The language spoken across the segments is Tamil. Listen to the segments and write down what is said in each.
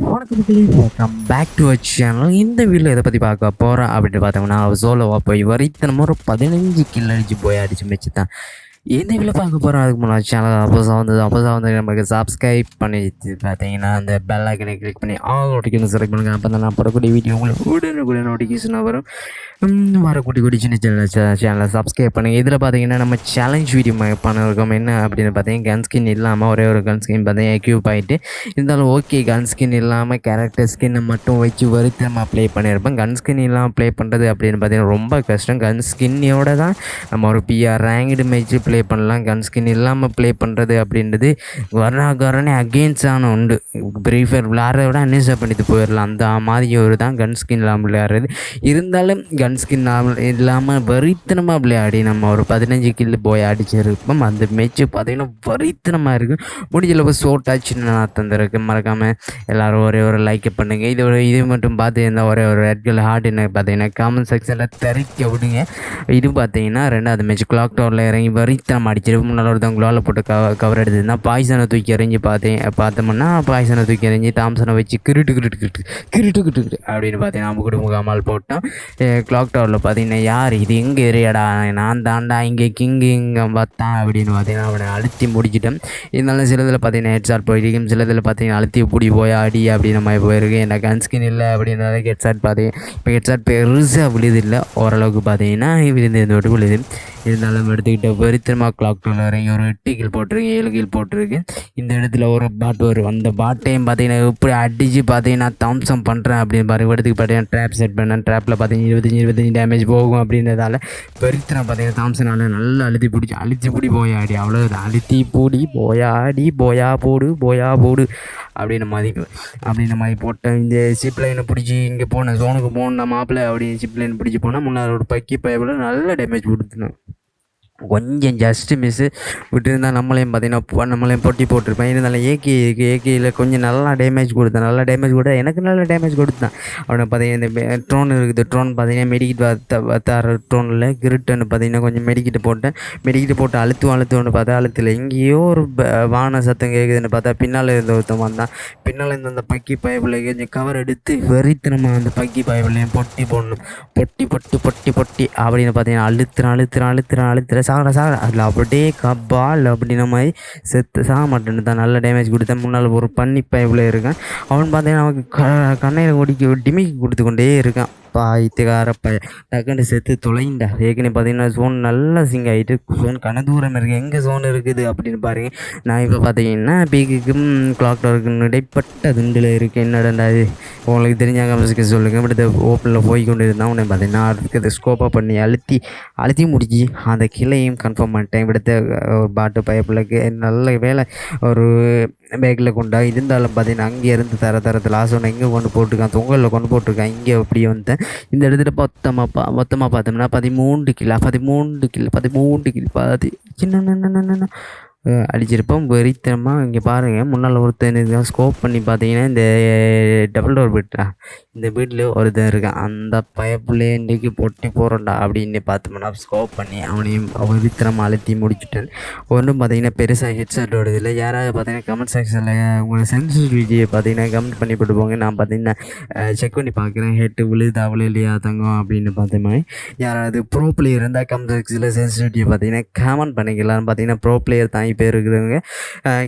வணக்கம் welcome back to our channel இந்த வீடியோ எதை பற்றி பார்க்க போகிறோம் அப்படின்னு பார்த்தோம்னா சோலோவாக போய் வரைத்தனமாக ஒரு பதினஞ்சு கில் அடிச்சு போய் அடிச்சு மிச்சு தான் எந்த வீடியோ பார்க்க போகிறோம் அதுக்கு முன்னாடி சேனல் அப்போதான் வந்து அப்போதான் வந்து நமக்கு சப்ஸ்கிரைப் பண்ணி பார்த்தீங்கன்னா அந்த பெல் ஐக்கனை கிளிக் பண்ணி ஆல் நோட்டிஃபிகேஷன் செலக்ட் பண்ணுங்கள் அப்போ தான் நான் போடக்கூடிய வீடியோ உங்களுக்கு உடனுக்குடைய நோட்டிஃபிகேஷனாக வரும். வரக்கூடிய கூடிய சின்ன சின்ன சேனலை சப்ஸ்கிரைப் பண்ணுங்கள் இதில் பார்த்தீங்கன்னா நம்ம சேலஞ்ச் வீடியோ பண்ணிருக்கோம். என்ன அப்படின்னு பார்த்தீங்கன்னா கன் ஸ்கின் இல்லாமல் ஒரே ஒரு கன் ஸ்கின் பார்த்தீங்கன்னா எக்யூப் ஆகிட்டு இருந்தாலும் ஓகே கன் ஸ்கின் இல்லாமல் கேரக்டர் ஸ்கின்னை மட்டும் வச்சு வறுத்து நம்ம ப்ளே பண்ணியிருப்போம் கன் ஸ்கின் இல்லாமல் ப்ளே பண்ணுறது அப்படின்னு பார்த்தீங்கன்னா ரொம்ப கஷ்டம். கன் ஸ்கின்னோட தான் நம்ம ஒரு பிஆர் ரேங்க்டு மேட்ச் ப்ளே பண்ணலாம். கன் ஸ்கின் இல்லாமல் ப்ளே பண்ணுறது அப்படின்றது வராகரனே அகெயின்ஸ்டான உண்டு. ஃப்ரீ ஃபயர் விளையாடுறத விட அன்இன்ஸ்டால் பண்ணிட்டு போயிடலாம். அந்த மாதிரி ஒரு தான் கன் ஸ்கின் இல்லாமல் விளையாடுறது. இருந்தாலும் கன் ஸ்கின் இல்லாமல் வரித்தனமாக விளையாடி நம்ம ஒரு பதினஞ்சு கில்லு போய் அடிச்சிருப்போம். அந்த மேட்ச்சு பார்த்தீங்கன்னா வரித்தனமாக இருக்கும் முடிஞ்ச அளவு ஷோர்ட் ஆச்சுன்னு நான் தந்திருக்கேன். மறக்காமல் எல்லோரும் ஒரே ஒரு லைக்கை பண்ணுங்கள் இது ஒரு இது மட்டும் பார்த்து இருந்தால் ஒரே ஒரு ரெட் கல் ஹார்ட் என்ன பார்த்தீங்கன்னா காமெண்ட் செக்ஷனில் தெறிக்க விடுங்க. இது பார்த்தீங்கன்னா ரெண்டாவது மேட்ச் கிளாக் டவரில் இறங்கி இத்தனை அடிச்சிரு. முன்னால் ஒருத்தவங்க குளாவில் போட்டு கவ கவர் எடுத்ததுன்னா பாய்சனை தூக்கி எறிஞ்சு பார்த்தேன். பார்த்தோம்னா பாய்சனை தூக்கி எறிஞ்சு தாம்சனை வச்சு கிருட்டு கிருட்டு கிருட்டு கிருட்டு கிருட்டு அப்படின்னு பார்த்தேன். நம்ம குடும்ப கமால் போட்டோம். கிளாக் டவரில் பார்த்தீங்கன்னா யார் இது? எங்கே ஏரியாடா நான் தாண்டா இங்கே கிங்கு இங்கே பார்த்தான் அப்படின்னு பார்த்தீங்கன்னா அவனை அழுத்தி முடிச்சிட்டேன். இருந்தாலும் சிலதில் பார்த்தீங்கன்னா ஹெட் ஷாட் போயிருக்கும் சிலதில் பார்த்தீங்கன்னா அழுத்தி பிடி போய் ஆடி அப்படின்னு மாதிரி போயிருக்கு. என்ன கன் ஸ்கின் இல்லை அப்படின்றத ஹெட் ஷாட் பார்த்தேன். இப்போ ஹெட் ஷாட் பெருசாக விழுது இல்லை. ஓரளவுக்கு பார்த்தீங்கன்னா விழுந்து விட்டு விழுது. இருந்தாலும் எடுத்துக்கிட்ட சினிமா கிளாக் டூவில் இறங்கி ஒரு எட்டு போட்டிருக்கு ஏழு கீழ் போட்டிருக்கு. இந்த இடத்துல ஒரு பாட் வரும் அந்த பாட்டையும் பார்த்தீங்கன்னா எப்படி அடித்து பார்த்தீங்கன்னா தாம்சம் பண்ணுறேன் அப்படின்னு பாருங்க இடத்துக்கு பார்த்தீங்கன்னா ட்ராப் செட் பண்ணேன். ட்ராப்பில் பார்த்தீங்கன்னா இருபத்தஞ்சி இருபத்தஞ்சி டேமேஜ் போகும் அப்படின்றதால பெருத்தனை பார்த்தீங்கன்னா தாம்சனால் நல்லா அழுத்தி பிடிச்சி அழுத்தி பிடி போயாடி அவ்வளோதான் அழுத்தி பூடி போயாடி போயா போடு போயா போடு அப்படின்ற மாதிரி அப்படின்ற மாதிரி போட்டேன். இந்த சிப் லைனை பிடிச்சி இங்கே போனேன் ஜோனுக்கு போனேன் மாப்பிள்ளை அப்படின்னு சிப் லைன் பிடிச்சி போனால் முன்னாள் ஒரு பக்கி பயவில் நல்ல டேமேஜ் கொடுத்துனேன் கொஞ்சம் ஜஸ்ட்டு மிஸ்ஸு விட்டுருந்தா நம்மளையும் பார்த்தீங்கன்னா நம்மளையும் பொட்டி போட்டிருப்பேன். இருந்தாலும் ஏகே ஏகேயில் கொஞ்சம் நல்லா டேமேஜ் கொடுத்தேன். நல்லா டேமேஜ் கொடுத்தா எனக்கு நல்ல டேமேஜ் கொடுத்தான். அவனை பார்த்தீங்கன்னா இந்த ட்ரோன் இருக்குது. ட்ரோன் பார்த்தீங்கன்னா மெடிக்கிட் தர ட்ரோனில் கிரிட்டுன்னு பார்த்தீங்கன்னா கொஞ்சம் மெடிக்கிட்டு போட்டேன். மெடிக்கிட்டு போட்டு அழுத்தும் அழுத்துவோன்னு பார்த்தா அழுத்துல. எங்கேயோ ஒரு வான சத்தம் கேட்குதுன்னு பார்த்தா பின்னால் இருந்த ஒருத்தன் வந்தான். பின்னால் இருந்த அந்த பக்கி பைப்பில் கொஞ்சம் கவர் எடுத்து வெறித்தனமாக அந்த பக்கி பைப்பிலையும் பொட்டி போடணும். பொட்டி பொட்டு பொட்டி பொட்டி அப்படின்னு பார்த்தீங்கன்னா அழுத்துறேன் அழுத்துறேன் அழுத்துறேன் அழுத்துறேன். சாகடா சாகடா அதில் அப்படியே கப்பால் அப்படின்ன மாதிரி செத்து சாக மாட்டேன்னு தான் நல்ல டேமேஜ் கொடுத்தேன். முன்னால் ஒரு பன்னி பைப்பில் இருக்கான். அவன் பார்த்தீங்கன்னா அவனுக்கு க கண்ணையில் ஒடிக்க டிமிக்கி கொடுத்து கொண்டே இருக்கான். அப்பா இத்தகாரப்ப டக்குன்னு செத்து தொலைண்டா ஏற்கனவே பார்த்தீங்கன்னா ஜோன் நல்லா சிங்க் ஆகிட்டு ஜோன் கன தூரம் இருக்குது எங்கே ஜோன் இருக்குது அப்படின்னு பாருங்க. நான் இப்போ பார்த்தீங்கன்னா பீக்குக்கும் கிளாக் டவருக்கும் இடைப்பட்ட துண்டில் இருக்குது என்னடா அது உங்களுக்கு தெரிஞ்ச கமெண்ட்ஸ்க்கு சொல்லுங்கள் பட் ஓப்பனில் போய் கொண்டு இருந்தால் உடனே பார்த்தீங்கன்னா அடுத்த ஸ்கோப்பாக பண்ணி அழுத்தி அழுத்தி முடிச்சு அந்த கிளையும் கன்ஃபார்ம் பண்ணிட்டேன். விடுத்த ஒரு பாட்டு பயப்பிள்ளைக்கு நல்ல வேலை. ஒரு பேக்கில் கொண்டா இருந்தாலும் பார்த்தீங்கன்னா அங்கே இருந்து தர தரத்தில் லாஸ்ட் ஒன்று இங்கே கொண்டு போட்டிருக்கான்? தொங்கலில் கொண்டு போட்டிருக்கான். இங்கே அப்படி வந்தேன் இந்த இடத்துல மொத்தமாக பா மொத்தமாக பார்த்தோம்னா பதிமூன்று கிலோ பதிமூன்று கிலோ பதிமூன்று கிலோ பாதி சின்ன. அடிச்சிருப்போம். வெறித்தனமாக இங்கே பாருங்கள் முன்னால் ஒருத்தன் ஸ்கோப் பண்ணி பார்த்தீங்கன்னா இந்த டபுள் டோர் வீட்டா இந்த வீட்டில் ஒருத்தன் இருக்கான். அந்த பயப்புள்ளே இன்றைக்கி பொட்டி போகிறோம்டா அப்படின்னு பார்த்தோம்னா ஸ்கோப் பண்ணி அவனையும் வெறித்தனமாக அழுத்தி முடிச்சுட்டேன். ஒன்றும் பார்த்தீங்கன்னா பெருசாக ஹெட்செட் இதில் யாராவது பார்த்தீங்கன்னா கமெண்ட் செக்ஷனில் உங்களை சென்சிட்டிவிட்டியை பார்த்தீங்கன்னா கமெண்ட் பண்ணி போட்டு போங்க நான் பார்த்தீங்கன்னா செக் பண்ணி பார்க்குறேன். ஹெட்டு விழுதா விழுலையா தங்கம் அப்படின்னு பார்த்த யாராவது ப்ரோ பிளேயர் இருந்தால் கமெண்ட் செக்ஷனில் சென்சிட்டிவிட்டியை பார்த்தீங்கன்னா கமெண்ட் பண்ணிக்கலாம்னு பார்த்தீங்கன்னா ப்ரோ பிளேயர் தான் பேர் இருக்கிறவங்க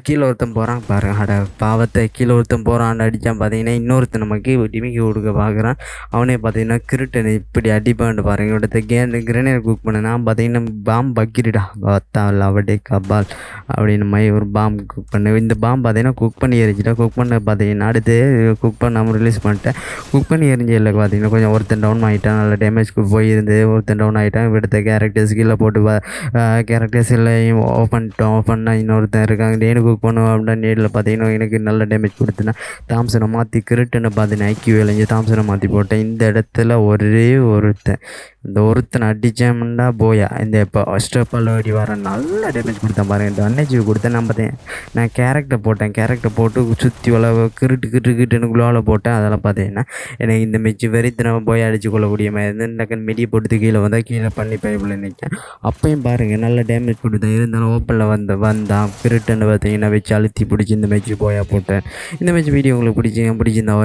கீழே ஒருத்தன் போகிறான் பாருங்க. அட பாவத்தை கீழே ஒருத்தன் போகிறான் அடித்தான் பார்த்தீங்கன்னா இன்னொருத்தன் நமக்கு டிமிக்கி கொடுக்க பார்க்குறான் அவனே பார்த்தீங்கன்னா கிருட்டன் இப்படி அடிப்பான்ட்டு பாருங்க. இவட்ட கேன் கிரனேட் குக் பண்ணேன் பார்த்தீங்கன்னா பாம் பக்கிரிடா. கத்தாவில் அவடே கபால் அப்படின்னு மாதிரி ஒரு பாம் குக் பண்ணு. இந்த பாம் பார்த்தீங்கன்னா குக் பண்ணி எரிஞ்சிட்டா குக் பண்ண பார்த்தீங்கன்னா அடுத்து குக் பண்ண ரிலீஸ் பண்ணிட்டேன் குக் பண்ணி எரிஞ்சு இல்லை பார்த்தீங்கன்னா கொஞ்சம் ஒருத்தன் டவுன் ஆகிட்டான் நல்ல டேமேஜ்க்கு போயிருந்து ஒருத்தன் டவுன் ஆகிட்டான் விடுத்த கேரக்டர்ஸ் கீழே போட்டு கேரக்டர்ஸ் எல்லாம் ஓப்பன் பண்ணிட்டோம். பண்ணால் இன்னொருத்தன் இருக்காங்க டேனு குக் பண்ணுவோம் அப்படின்னா நேரில் பார்த்தீங்கன்னா எனக்கு நல்ல டேமேஜ் கொடுத்துனா தாம்சனை மாற்றி கிருட்டுன்னு பார்த்தீங்கன்னா ஐக்கியூ விளைஞ்சு தாம்சனை மாற்றி போட்டேன். இந்த இடத்துல ஒரே ஒருத்தன். இந்த ஒருத்தனை அடித்தோம்னா போயா. இந்த இப்போ ஃபஸ்ட் ஓடி வர நல்ல டேமேஜ் கொடுத்தேன் பாருங்க. இந்த ஒன்னேஜி கொடுத்தேன் நான் பார்த்தேன் நான் கேரக்டர் போட்டேன். கேரக்டர் போட்டு சுற்றி வள கிருட்டு கிட்டு கிட்டுன்னு குளோவில் போட்டேன். அதெல்லாம் பார்த்தீங்கன்னா எனக்கு இந்த மிச்சு வெறித்தனமாக போய் அடிச்சு கொள்ளக்கூடிய மாதிரி இருந்து டக்குன்னு மெடி போட்டு கீழே வந்தால் கீழே பண்ணி பைப்பில் நிற்கேன் அப்பயும் பாருங்கள் நல்ல டேமேஜ் கொடுத்தேன். இருந்தாலும் ஓப்பனில் வந்த வந்தான் பிரிட்டன் பார்த்தீங்கன்னா வச்சு அழுத்தி பிடிச்சி இந்த மேட்ச் போயா போட்டேன். இந்த மேட்ச் வீடியோ உங்களுக்கு பிடிச்சி பிடிச்சிருந்தா